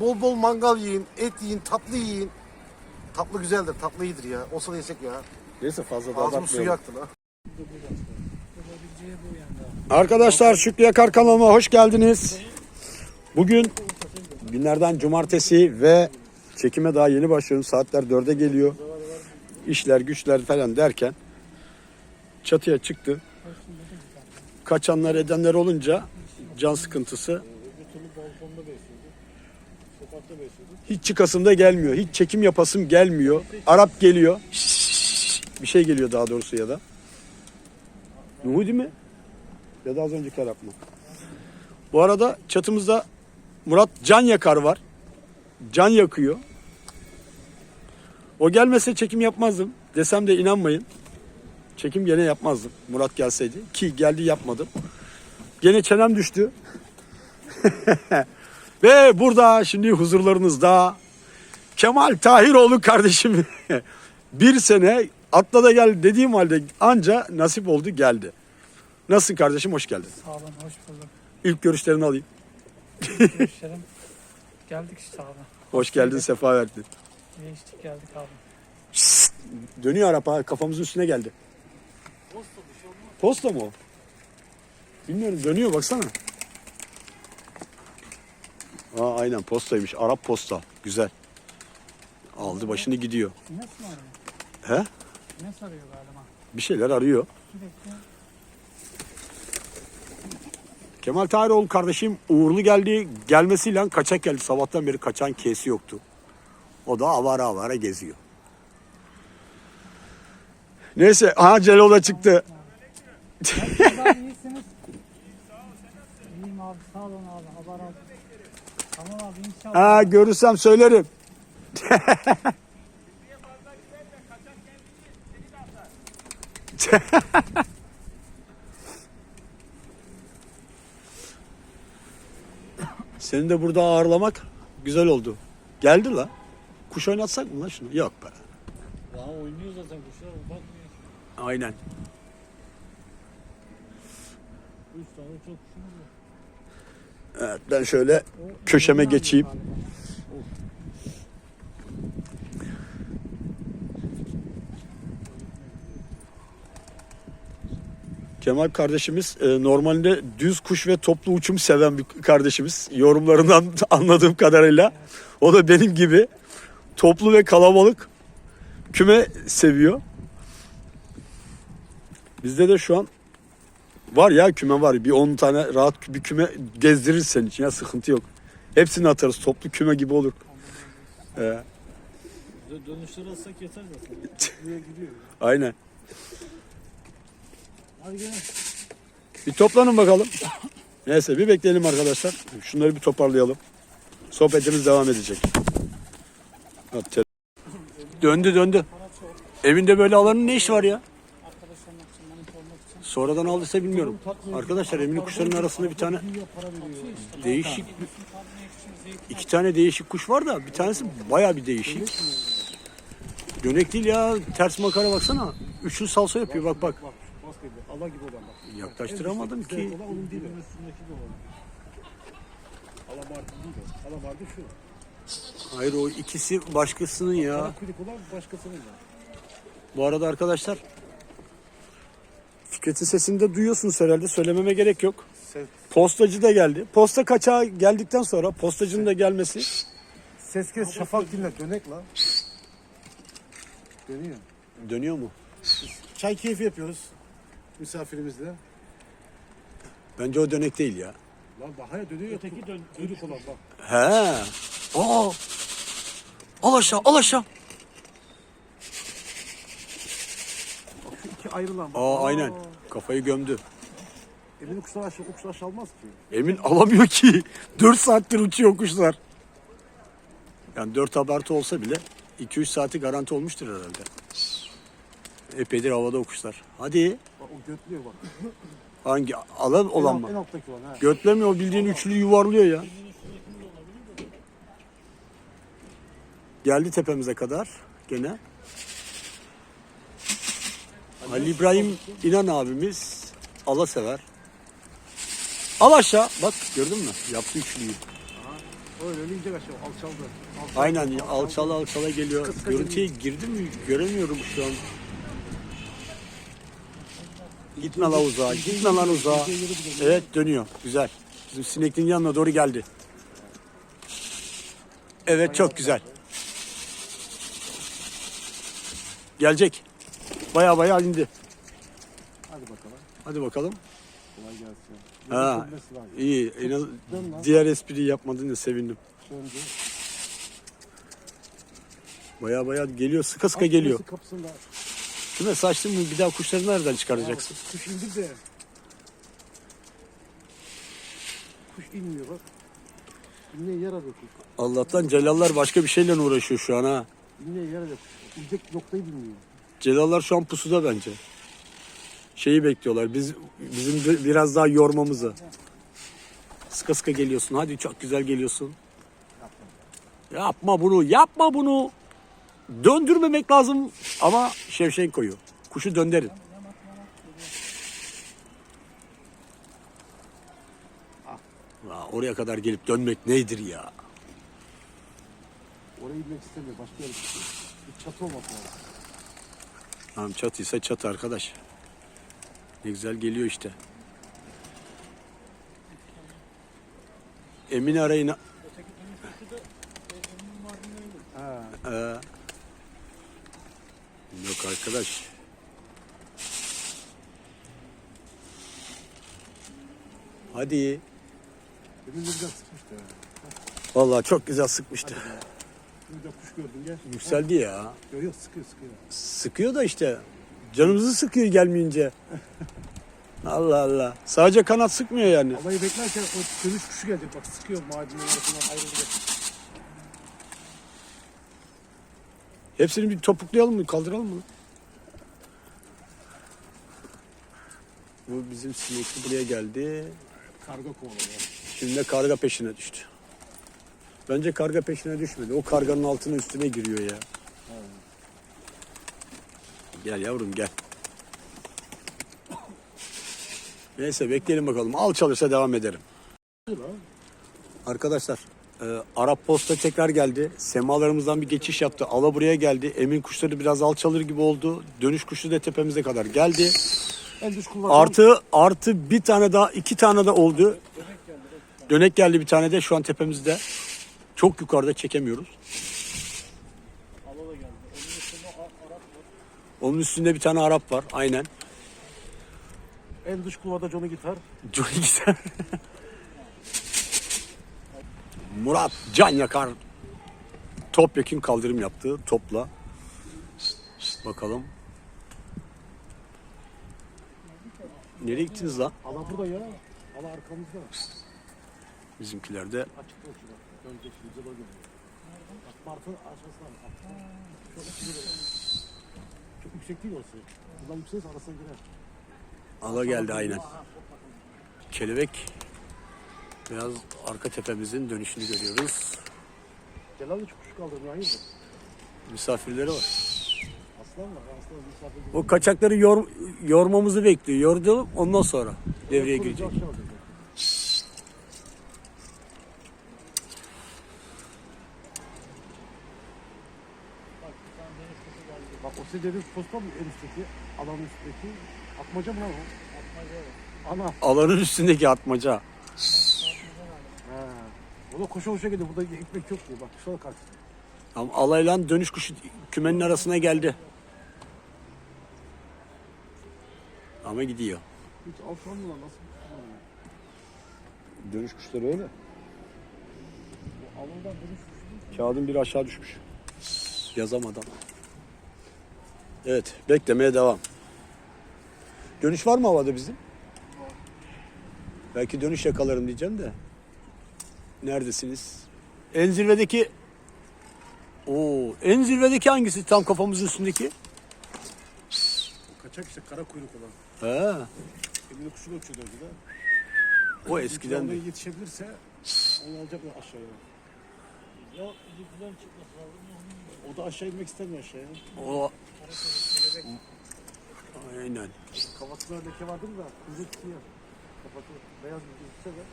Bol bol mangal yiyin, et yiyin, tatlı yiyin. Tatlı güzeldir, tatlı iyidir ya. Olsa da yesek ya. Neyse fazla da Ağzımın suyu abartmayalım. yaktı lan. Arkadaşlar Şükrü Yakar kanalıma hoş geldiniz. Bugün günlerden cumartesi ve çekime daha yeni başlıyorum. Saatler 4'e geliyor. İşler güçler falan derken çatıya çıktı. Kaçanlar edenler olunca can sıkıntısı hiç çıkasım da gelmiyor. Hiç çekim yapasım gelmiyor. Arap geliyor. Bir şey geliyor daha doğrusu ya da. Nuhudi mi? Ya da az önceki Arap mı? Bu arada çatımızda Murat Can Yakar var. Can yakıyor. O gelmese çekim yapmazdım. Desem de inanmayın. Çekim gene yapmazdım. Murat gelseydi. Ki geldi yapmadım. Gene çenem düştü. Ve burada şimdi huzurlarınızda Kemal Tahiroğlu kardeşim bir sene atla da gel dediğim halde anca nasip oldu geldi. Nasılsın kardeşim hoş geldin. Sağ olun, hoş bulduk. İlk görüşlerini alayım. Görüşlerim. geldik işte abi. Hoş geldin sefa verdin. Geçtik geldik abi. Şşt! Dönüyor Arap ha kafamızın üstüne geldi. Posta mı o? Bilmiyorum dönüyor baksana. Aa, aynen postaymış. Arap posta. Güzel. Aldı başını gidiyor. Ne arıyor? He? Ne sarıyor galiba? Bir şeyler arıyor. Sürekli Kemal Tahiroğlu kardeşim uğurlu geldi. Gelmesiyle kaçak geldi. Sabahtan beri kaçan kesi yoktu. O da avara avara geziyor. Neyse aha Celal da çıktı. Nasılsınız? İyiyim abi sağ olun abi. Haber aldım. Tamam abi inşallah. Ha görürsem söylerim. Seni de burada ağırlamak güzel oldu. Geldi la. Kuş oynatsak mı lan şunu? Yok be. Ya oynuyor zaten kuşlar bakmıyor. Aynen. Üç tane çok kuşumuz var. Evet ben şöyle köşeme geçeyim. Kemal kardeşimiz e, normalde düz kuş ve toplu uçum seven bir kardeşimiz. Yorumlarından anladığım kadarıyla. O da benim gibi toplu ve kalabalık küme seviyor. Bizde de şu an var ya küme var. Bir 10 tane rahat bir küme gezdirir senin için ya sıkıntı yok. Hepsini atarız. Toplu küme gibi olur. Ee, Dönüşleri alsak yeter zaten. Buraya gidiyor. aynen. Hadi gel. Bir toplanın bakalım. Neyse bir bekleyelim arkadaşlar. Şunları bir toparlayalım. Sohbetimiz devam edecek. Ha, te- Döndü döndü. Evinde böyle alanın ne işi var ya? Arkadaşlarım için manita olmak için. Sonradan aldıysa bilmiyorum. Arkadaşlar Emin'in kuşlarının arasında bir tane değişik iki tane değişik kuş var da bir tanesi baya bir değişik. Dönek değil ya ters makara baksana. Üçlü salsa yapıyor bak bak. Allah gibi olan. Yaklaştıramadım ki. Hayır o ikisi başkasının ya. Bu arada arkadaşlar Fikret'in sesini de duyuyorsunuz herhalde. Söylememe gerek yok. Ses, Postacı da geldi. Posta kaçağı geldikten sonra postacının da gelmesi ses kes, şafak dinle, dönek lan. Dönüyor. dönüyor mu? Çay keyfi yapıyoruz misafirimizle. Bence o dönek değil ya. Lan daha ya dönüyor. Öteki dön. Kuyruk olan bak. He. Aa. Al aşağı, al aşağı. Bak şu iki ayrılan. bak. Aa aynen. Kafayı gömdü. Emin kuşlar kuşlar aşağı almaz ki. Emin alamıyor ki. 4 saattir uçuyor kuşlar. Yani 4 abartı olsa bile 2-3 saati garanti olmuştur herhalde. Epeydir havada o kuşlar. Hadi. Bak o götlüyor bak. Hangi alan olan mı? En alttaki olan ha. Götlemiyor bildiğin üçlü yuvarlıyor ya. Geldi tepemize kadar gene. Ali İbrahim İnan abimiz ala sever. Al aşağı. Bak gördün mü? Yaptı üçlüyü. Öyle ince aşağı alçaldı. alçaldı. Aynen alçala alçala geliyor. Görüntüye girdi mi göremiyorum şu an. Gitme lan uzağa, gitme lan uzağa. Evet dönüyor, güzel. Bizim sinekliğin yanına doğru geldi. Evet çok güzel. Gelecek. Baya baya indi. Hadi bakalım. Hadi bakalım. Kolay gelsin. Ha, iyi. En az diğer espriyi yapmadın da sevindim. Döndü. Baya baya geliyor, sıka sıka geliyor. Kapısında. Kime saçtın mı bir daha kuşları nereden çıkaracaksın? Kuş indi de. Kuş inmiyor bak. İnmeye yer arıyor kuş. Allah'tan Celallar başka bir şeyle uğraşıyor şu an ha. İnmeye yer arıyor kuş. İnecek noktayı bilmiyor. Celallar şu an pusuda bence. Şeyi bekliyorlar. Biz bizim bi- biraz daha yormamızı. Sıka sıka geliyorsun. Hadi çok güzel geliyorsun. Yapma bunu. Yapma bunu. Döndürmemek lazım ama Şevşenko'yu. Kuşu döndürün. Aa, oraya kadar gelip dönmek nedir ya? Oraya inmek istemiyor. Başka yere gidiyor. Bir çatı olması lazım. Tamam çatıysa çatı arkadaş. Ne güzel geliyor işte. Emin arayın. Ee, yok arkadaş. Hadi. Vallahi çok güzel sıkmıştı. De kuş gördüm gel. Yükseldi ya. Yok yok sıkıyor sıkıyor. Sıkıyor da işte. Canımızı sıkıyor gelmeyince. Allah Allah. Sadece kanat sıkmıyor yani. Alayı beklerken o dönüş kuşu gelecek. Bak sıkıyor madenlerin arasından ayrılacak. Hepsini bir topuklayalım mı? Kaldıralım mı? Bu bizim sinekli buraya geldi. Karga kovalıyor. Şimdi de karga peşine düştü. Bence karga peşine düşmedi. O karganın altına üstüne giriyor ya. Gel yavrum gel. Neyse bekleyelim bakalım. Al çalışsa devam ederim. Arkadaşlar e, Arap Posta tekrar geldi. Semalarımızdan bir geçiş yaptı. Ala buraya geldi. Emin kuşları biraz alçalır gibi oldu. Dönüş kuşu da tepemize kadar geldi. En. Artı artı bir tane daha iki tane de oldu. Dönek geldi bir tane de şu an tepemizde. Çok yukarıda çekemiyoruz. Onun üstünde bir tane Arap var. Aynen. En dış kulvarda Johnny Gitar. Johnny güzel. Murat Can Yakar topyekun kaldırım yaptı topla. Bakalım. Nereye gittiniz lan? Ala burada ya. Ala arkamızda. Bizimkiler de Açık şimdi bize doğru geliyor. Bak Mart'ın aşağısına bak. Çok, çok yüksek değil orası. Buradan yükselirse arasına girer. ala geldi aynen. Kelebek biraz arka tepemizin dönüşünü görüyoruz. Celal hiç kuş kaldırmıyor hayırdır? Misafirleri var. Aslan var. Aslan misafir. O kaçakları yor, yormamızı bekliyor. Yordu ondan sonra devreye girecek. akşam alacak. Bak o senin dediğin posta mı en üstteki? Alanın üstteki. Atmaca mı lan o? Ana. Alanın üstündeki atmaca. O da koşa koşa geliyor. Burada ekmek yok diyor. Bak şuna karşısında. Ama alayla dönüş kuşu kümenin arasına geldi. Ama gidiyor. Hiç. Nasıl kuş var ya? Dönüş kuşları öyle. Bu Alından dönüş kuşu. Kağıdın biri aşağı düşmüş. Yazamadan. Evet, beklemeye devam. Dönüş var mı havada bizim? Belki dönüş yakalarım diyeceğim de. Neredesiniz? En zirvedeki Oo, en zirvedeki hangisi? Tam kafamızın üstündeki. O kaçak işte kara kuyruk olan. He. Elini kuşunu uçuyordu önceden. O eskiden de. Yetişebilirse onu alacaklar aşağıya. Ya bizimkilerin çıkması lazım. O da aşağı inmek istemiyor aşağıya. O. Aynen. Kafasında leke vardı da kuyruk tutuyor. Kafası beyaz bir gözükse de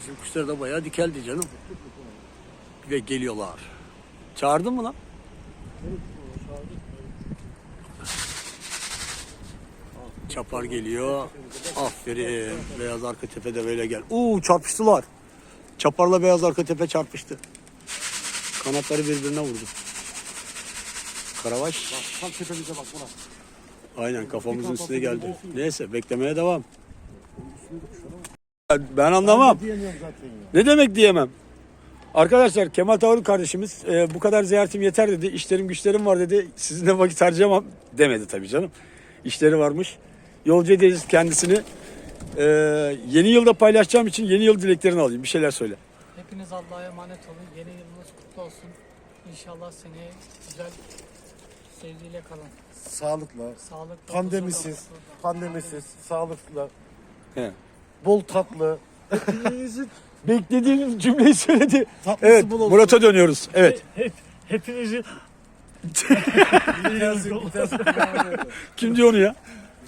Bizim kuşlar da bayağı dikeldi canım. Ve geliyorlar. Çağırdın mı lan? Çapar geliyor. Aferin. Beyaz arka tepede böyle gel. Oo çarpıştılar. Çaparla beyaz arka tepe çarpıştı. Kanatları birbirine vurdu. Karavaş. bak tam tepemize bak buna. Aynen kafamızın üstüne geldi. Neyse beklemeye devam. Ben anlamam. Diyemiyorum zaten ya. Ne demek diyemem. Arkadaşlar Kemal Tavır kardeşimiz e, bu kadar ziyaretim yeter dedi. İşlerim güçlerim var dedi. Sizinle vakit harcayamam demedi tabii canım. İşleri varmış. Yolcu edeceğiz kendisini. E, yeni yılda paylaşacağım için yeni yıl dileklerini alayım. Bir şeyler söyle. Hepiniz Allah'a emanet olun. Yeni yılınız kutlu olsun. İnşallah seneye güzel sevgiyle kalın. Sağlıkla, Sağlıklı, pandemisiz, huzurla, pandemisiz, sağlıklı, He. bol tatlı. Beklediğiniz cümleyi söyledi. Tatlısı Evet bol olsun. Murat'a dönüyoruz. Evet. Hepinizi Bir tanesi, bir tanesi, Kim diyor onu ya?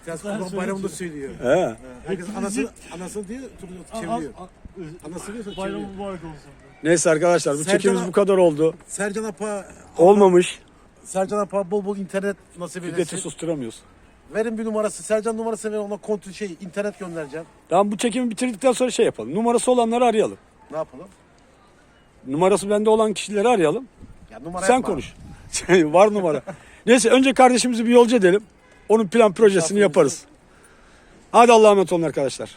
bir tanesi Kurban Bayramı'nda söylüyor. He. Herkes anası, anası diyor, çeviriyor. Anası diyorsa çeviriyor. mübarek olsun. Neyse arkadaşlar bu Sercan- çekimiz bu kadar oldu. Sercan Apa, Olmamış. Sercan Apa bol bol internet nasip Şiddeti eylesin. susturamıyoruz. Verin bir numarası, Sercan numarası verin ona kontrol şey, internet göndereceğim. Tamam bu çekimi bitirdikten sonra şey yapalım. Numarası olanları arayalım. Ne yapalım? Numarası bende olan kişileri arayalım. Ya numara Sen yapma. konuş. Var numara. Neyse önce kardeşimizi bir yolcu edelim. Onun plan projesini yaparız. Hadi Allah'a emanet olun arkadaşlar.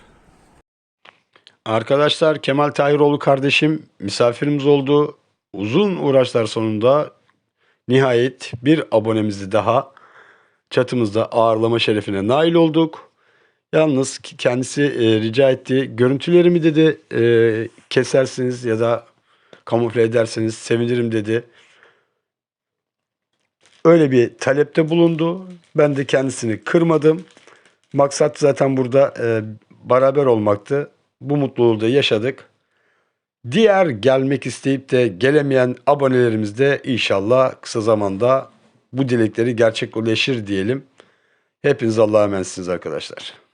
Arkadaşlar Kemal Tahiroğlu kardeşim misafirimiz oldu. Uzun uğraşlar sonunda nihayet bir abonemizi daha çatımızda ağırlama şerefine nail olduk. Yalnız kendisi e, rica etti. Görüntülerimi dedi e, kesersiniz ya da kamufle ederseniz sevinirim dedi. Öyle bir talepte bulundu. Ben de kendisini kırmadım. Maksat zaten burada e, beraber olmaktı. Bu mutluluğu da yaşadık. Diğer gelmek isteyip de gelemeyen abonelerimiz de inşallah kısa zamanda bu dilekleri gerçekleşir diyelim. Hepiniz Allah'a emanetsiniz arkadaşlar.